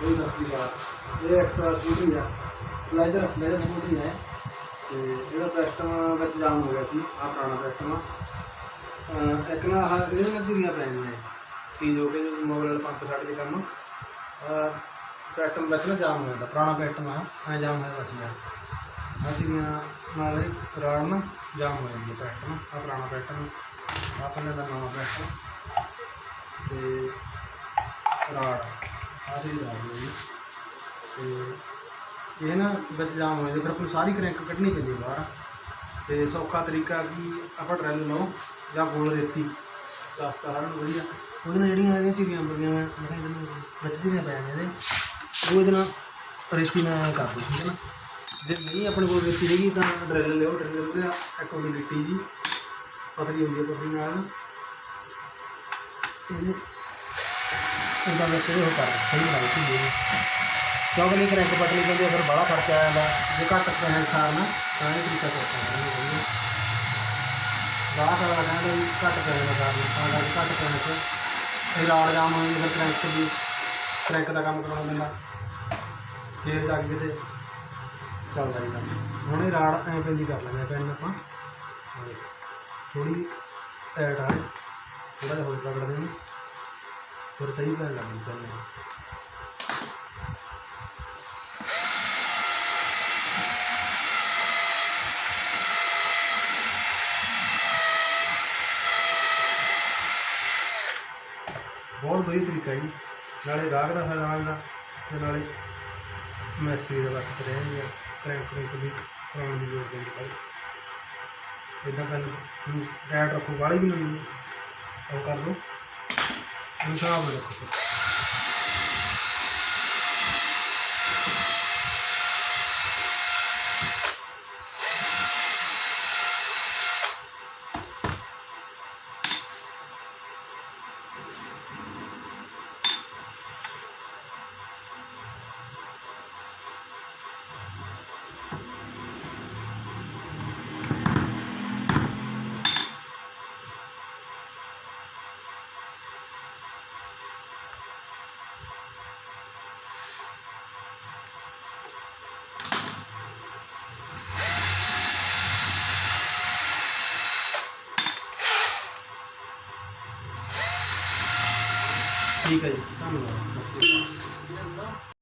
ਇਹ ਸਤਿ ਸ੍ਰੀ ਅਕਾਲ। ਇਹ ਇੱਕ ਸਕੂਟਰੀ ਆ। ਲੈਜਰ ਲੈਜਰ ਸਕੂਟਰੀ ਹੈ ਤੇ ਇਹਦਾ ਪੈਸਟਮ ਵਿੱਚ ਜਾਮ ਹੋ ਗਿਆ ਸੀ ਆ ਪੁਰਾਣਾ ਪੈਸਟਮ ਆ ਇੱਕ ਨਾ ਆਹ ਇਹਦੇ ਨਾਲ ਝੁਰੀਆਂ ਪੈ ਜਾਂਦੀਆਂ ਸੀਜ ਹੋ ਕੇ ਜਦੋਂ ਮੋਬਾਈਲ ਪੰਪ ਛੱਡ ਦੇ ਕੰਮ। ਪੈਸਟਮ ਵਿੱਚ ਨਾ ਜਾਮ ਹੋ ਜਾਂਦਾ, ਪੁਰਾਣਾ ਪੈਸਟਮ ਆ, ਐ ਜਾਮ ਹੋਇਆ ਸੀ ਆ ਆਹ ਝੁਰੀਆਂ ਨਾਲ ਇਹ ਰਾੜ ਨਾ ਜਾਮ ਹੋ ਜਾਂਦੀ ਹੈ ਪੈਸਟਮ ਆ ਪੁਰਾਣਾ ਪੈਸਟਮ ਆ ਦਾ ਨਵਾਂ ਪੈਸਟਮ ਤੇ ਰਾੜ ਆਹ ਜਿਹੜੀ ਰਾੜ ਹੋਈ ਤੇ ਇਹ ਨਾ ਵਿੱਚ ਜਾਮ ਹੋ ਜਾਂਦੇ ਫਿਰ ਆਪਾਂ ਸਾਰੀ ਕਰੰਕ ਕੱਢਣੀ ਪੈਂਦੀ ਹੈ ਬਾਹਰ। ਤੇ ਸੌਖਾ ਤਰੀਕਾ ਕੀ ਆਪਾਂ ਡਰੈਲ ਲਓ ਜਾਂ ਗੋਲ ਰੇਤੀ। ਸਸਤਾ ਹਰਨ ਵਧੀਆ। ਉਹਦੇ ਨਾਲ ਜਿਹੜੀਆਂ ਇਹਦੀਆਂ ਚਿਰੀਆਂ ਬੁਰੀਆਂ ਮੈਂ ਮੈਂ ਇਹਦੇ ਨਾਲ ਵਿੱਚ ਚਿਰੀਆਂ ਪੈ ਜਾਂਦੀਆਂ ਇਹਦੇ ਉਹ ਇਹਦੇ ਨਾਲ ਰੇਤੀ ਨਾਲ ਕਰ ਦੋ, ਠੀਕ ਹੈ ਨਾ। ਜੇ ਨਹੀਂ ਆਪਣੇ ਕੋਲ ਰੇਤੀ ਹੈਗੀ ਤਾਂ ਡਰੈਲ ਲਿਓ ਡਰੈਲ ਲਿਆ ਇੱਕ ਉਹਦੀ ਗਿੱਟੀ ਜੀ। ਪਤਲੀ ਹੁੰਦੀ ਹੈ, ਪਤਲੀ ਨਾਲ। ਨਾ ਇਹਦੇ ਵਿੱਚ ਇਹ ਕਰ ਸਹੀ ਲੱਗਦੀ ਹੈ ਕਿਉਂਕਿ ਨਹੀਂ ਕਰੰਟ ਪਟਣੀ ਪੈਂਦੀ ਹੈ, ਬੜਾ ਖਰਚਾ ਆ ਜਾਂਦਾ। ਜੇ ਘੱਟ ਪੈਸੇ ਸਾਰ ਨਾ ਤਾਂ ਇਹ ਤਰੀਕਾ ਸੌਖਾ ਹੈ ਬਾਹਰ ਵਾਲਾ ਕਹਿੰਦਾ ਵੀ ਘੱਟ ਪੈਸੇ ਦਾ ਸਾਰ ਤਾਂ ਕਰਕੇ ਘੱਟ ਪੈਸੇ ਚ ਇਹ ਰਾੜ ਜਾਮ ਹੋ ਫਿਰ ਕਰੰਟ ਦੀ ਕਰੰਟ ਦਾ ਕੰਮ ਕਰਾਉਣਾ ਪੈਂਦਾ ਫੇਰ ਜਾ ਕੇ ਕਿਤੇ ਚੱਲਦਾ ਹੀ ਕੰਮ। ਹੁਣ ਇਹ ਰਾੜ ਐਂ ਪੈਂਦੀ ਕਰ ਲੈਂਦੇ ਪੈਨ ਆਪਾਂ। ਥੋੜੀ ਟਾਈਟ ਆ ਥੋੜਾ ਜਿਹਾ ਹੋਰ ਪਕੜਦੇ ਹਾਂ ਫਿਰ ਸਹੀ ਗੱਲ ਲੱਗ ਜਾਂਦੀ ਬਹੁਤ ਵਧੀਆ ਤਰੀਕਾ ਜੀ। ਨਾਲੇ ਗਾਹਕ ਦਾ ਫਾਇਦਾ ਹੁੰਦਾ ਤੇ ਨਾਲੇ ਮਿਸਤਰੀ ਦਾ ਵਕਤ ਰਹਿ ਗਿਆ ਕਰੰਟ ਕਰੰਟ ਵੀ ਕਰਾਉਣ ਦੀ ਲੋੜ ਪੈਂਦੀ ਭਾਈ ਇਦਾਂ ਕਰਨ ਨੂੰ ਟਾਇਰ ਰੱਖੋ ਵਾਲੀ ਵੀ ਨਹੀਂ ਉਹ ਕਰ ਦੋ ਇਹਨੂੰ ਸਾਹ ਬਣਾ ਰੱਖੋ ਠੀਕ ਹੈ ਜੀ ਧੰਨਵਾਦ। ਸਤਿ ਸ਼੍ਰੀ ਅਕਾਲ